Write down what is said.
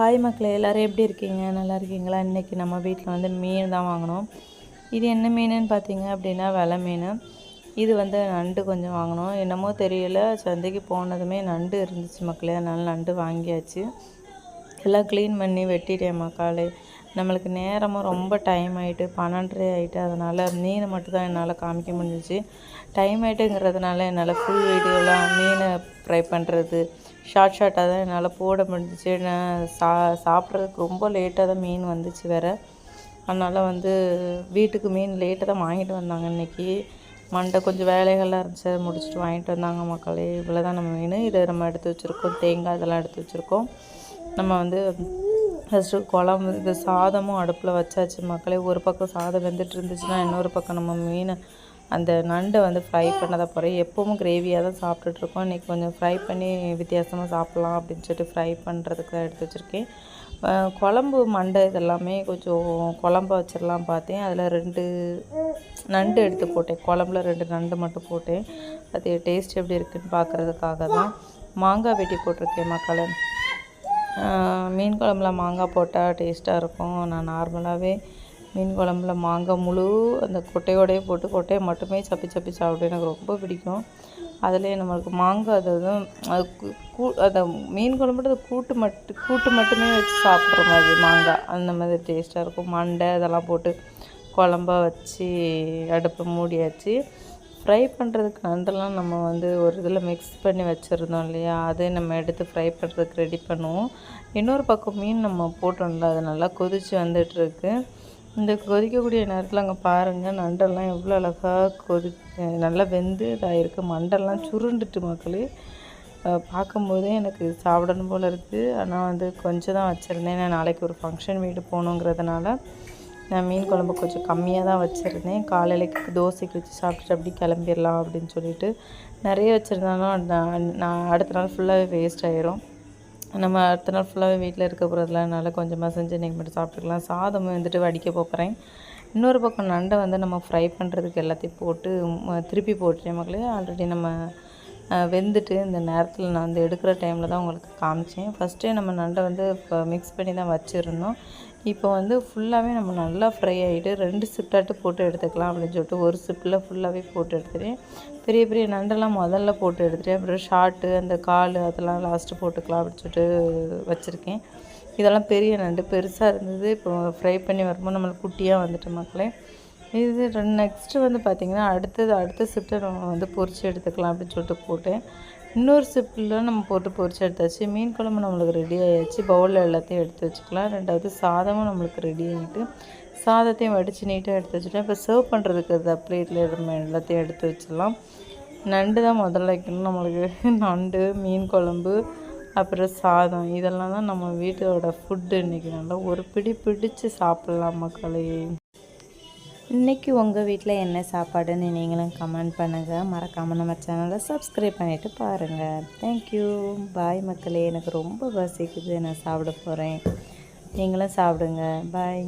Hi மக்களே எல்லோரும் எப்படி இருக்கீங்க? நல்லா இருக்கீங்களா? இன்றைக்கி நம்ம வீட்டில் வந்து மீன் தான் வாங்கினோம் இது என்ன மீனுன்னு பார்த்தீங்க அப்படின்னா வெலை மீன். இது வந்து நண்டு கொஞ்சம் வாங்கினோம் என்னமோ தெரியல. சந்தைக்கு போனதுமே நண்டு இருந்துச்சு மக்களே. அதனால் நண்டு வாங்கியாச்சு. எல்லாம் க்ளீன் பண்ணி வெட்டிட்டேன் மக்காலே நம்மளுக்கு நேரமும் ரொம்ப டைம் ஆகிட்டு பன்னெண்டரை ஆகிட்டு அதனால் மீனை மட்டும் தான் என்னால் காமிக்க முடிஞ்சிச்சு. டைம் ஆகிட்டுங்கிறதுனால என்னால் ஃபுல் வீடியோலாம் மீனை ட்ரை பண்ணுறது ஷார்ட் ஷார்ட்டாக தான் என்னால் போட முடிஞ்சிச்சு. நான் சா சாப்பிட்றதுக்கு ரொம்ப லேட்டாக தான் மீன் வந்துச்சு வேறு. அதனால் வந்து வீட்டுக்கு மீன் லேட்டாக தான் வாங்கிட்டு வந்தாங்க இன்றைக்கி மண்டை கொஞ்சம் வேலைகள்லாம் இருந்துச்சு அதை முடிச்சுட்டு வாங்கிட்டு வந்தாங்க மக்களே. இவ்வளோ தான் நம்ம மீன். இதை நம்ம எடுத்து வச்சுருக்கோம். தேங்காய் இதெல்லாம் எடுத்து வச்சுருக்கோம். நம்ம வந்து ஃபஸ்ட்டு குழம்பு இது சாதமும் அடுப்பில் வச்சாச்சு மக்களே. ஒரு பக்கம் சாதம் வெந்துட்டு இருந்துச்சுன்னா இன்னொரு பக்கம் நம்ம மீனை அந்த நண்டை வந்து ஃப்ரை பண்ணதை போகிறேன் எப்போவும் கிரேவியாக தான் சாப்பிட்டுட்ருக்கோம். இன்றைக்கி கொஞ்சம் ஃப்ரை பண்ணி வித்தியாசமாக சாப்பிட்லாம் அப்படின்னு சொல்லிட்டு ஃப்ரை பண்ணுறதுக்கு தான் எடுத்து வச்சுருக்கேன். குழம்பு மண்டை இதெல்லாமே கொஞ்சம் குழம்ப வச்சிடலாம் பார்த்தேன். அதில் ரெண்டு நண்டு எடுத்து போட்டேன். குழம்புல ரெண்டு நண்டு மட்டும் போட்டேன். அது டேஸ்ட் எப்படி இருக்குதுன்னு பார்க்குறதுக்காக தான். மாங்காய் வெட்டி போட்டிருக்கேன் மக்களை. மீன் குழம்புல மாங்காய் போட்டால் டேஸ்ட்டாக இருக்கும். நான் நார்மலாகவே மீன் குழம்புல மாங்காய் முழு அந்த கொட்டையோடையே போட்டு கொட்டையை மட்டுமே சப்பி சப்பி சாப்பிட்டு எனக்கு ரொம்ப பிடிக்கும். அதிலே நம்மளுக்கு மாங்காய் அது அது கூ அந்த மீன் குழம்புட்டு அது கூட்டு மட்டு கூட்டு மட்டுமே வச்சு சாப்பிட்ற மாதிரி மாங்காய். அந்த மாதிரி டேஸ்ட்டாக இருக்கும். மண்டை அதெல்லாம் போட்டு குழம்பா வச்சு அடுப்பை மூடியாச்சு. ஃப்ரை பண்ணுறதுக்கு நண்டெல்லாம் நம்ம வந்து ஒரு இதில் மிக்ஸ் பண்ணி வச்சுருந்தோம் இல்லையா? அதை நம்ம எடுத்து ஃப்ரை பண்ணுறதுக்கு ரெடி பண்ணுவோம். இன்னொரு பக்கம் மீன் நம்ம போட்டோம்ல அது நல்லா கொதித்து வந்துட்டுருக்கு. இந்த கொதிக்கக்கூடிய நேரத்தில் அங்கே பாருங்கள் நண்டெல்லாம் எவ்வளோ அழகாக கொதி நல்லா வெந்து இதாகிருக்கு மண்டெல்லாம் சுருண்டுட்டு மக்களே. பார்க்கும்போதே எனக்கு சாப்பிடணும் போல் இருக்குது ஆனால் வந்து கொஞ்சம் தான் வச்சுருந்தேன். நான் நாளைக்கு ஒரு ஃபங்க்ஷன் வீடு போகணுங்கிறதுனால நான் மீன் குழம்பு கொஞ்சம் கம்மியாக தான் வச்சுருந்தேன். காலையிலக்கு தோசைக்கு வச்சு சாப்பிட்டுட்டு அப்படி கிளம்பிடலாம் அப்படின்னு சொல்லிட்டு நிறைய வச்சுருந்தாலும் நான் அடுத்த நாள் ஃபுல்லாகவே வேஸ்ட் ஆயிரும். நம்ம அடுத்த நாள் ஃபுல்லாகவே வீட்டில் இருக்க போகிறதுலனால கொஞ்சமாக செஞ்சு இன்றைக்கி மட்டும் சாப்பிட்டுக்கலாம். சாதம் வந்துட்டு வடிக்க போகிறேன் இன்னொரு பக்கம் நண்டை வந்து நம்ம ஃப்ரை பண்ணுறதுக்கு எல்லாத்தையும் போட்டு திருப்பி போட்டுட்டேன் மக்களே. ஆல்ரெடி நம்ம வெந்துட்டு இந்த நேரத்தில் நான் வந்து எடுக்கிற டைமில் தான் உங்களுக்கு காமிச்சேன். ஃபஸ்ட்டே நம்ம நண்டை வந்து இப்போ மிக்ஸ் பண்ணி தான் வச்சுருந்தோம். இப்போ வந்து ஃபுல்லாகவே நம்ம நல்லா ஃப்ரை ஆகிட்டு ரெண்டு சிப்டாட்டு போட்டு எடுத்துக்கலாம் அப்படின்னு சொல்லிட்டு ஒரு சிப்பில் ஃபுல்லாகவே போட்டு எடுத்துட்டேன். பெரிய பெரிய நண்டெல்லாம் முதல்ல போட்டு எடுத்துட்டேன். அப்புறம் ஷார்ட்டு அந்த கால் அதெல்லாம் லாஸ்ட்டு போட்டுக்கலாம் அப்படின்னு சொல்லிட்டு வச்சுருக்கேன். இதெல்லாம் பெரிய நண்டு பெருசாக இருந்தது. இப்போ ஃப்ரை பண்ணி வரும்போது நம்மளுக்கு குட்டியாக வந்துட்டு மக்களே. இது ரெண்டு நெக்ஸ்ட்டு வந்து பார்த்திங்கன்னா அடுத்தது அடுத்த ஷிஃப்ட்டை நம்ம வந்து பொறிச்சு எடுத்துக்கலாம் அப்படின்னு சொல்லிட்டு போட்டேன் இன்னொரு ஷிஃப்ட்டில் நம்ம போட்டு பொறிச்சு எடுத்தாச்சு. மீன் குழம்பு நம்மளுக்கு ரெடி ஆகிடுச்சு பவுலில் எல்லாத்தையும் எடுத்து வச்சுக்கலாம். ரெண்டாவது சாதமும் நம்மளுக்கு ரெடி ஆகிட்டு சாதத்தையும் வடித்து நீட்டாக எடுத்து வச்சுட்டேன். இப்போ சர்வ் பண்ணுறதுக்கு அந்த பிளேட்டில் நம்ம எல்லாத்தையும் எடுத்து வச்சிடலாம். நண்டு தான் முதல்ல வைக்கணும் நம்மளுக்கு. நண்டு மீன் குழம்பு அப்புறம் சாதம். இதெல்லாம் தான் நம்ம வீட்டோட ஃபுட்டு இன்றைக்கி நல்லா ஒரு பிடி பிடிச்சு சாப்பிட்லாம் மக்களே. இன்றைக்கி உங்கள் வீட்டில் என்ன சாப்பாடுன்னு நீங்களும் கமெண்ட் பண்ணுங்கள் மறக்காமல் நம்ம சேனலை சப்ஸ்கிரைப் பண்ணிவிட்டு பாருங்கள் தேங்க்யூ பாய் மக்களே. எனக்கு ரொம்ப பசிக்குது. நான் சாப்பிட போகிறேன் நீங்களும் சாப்பிடுங்க. பாய்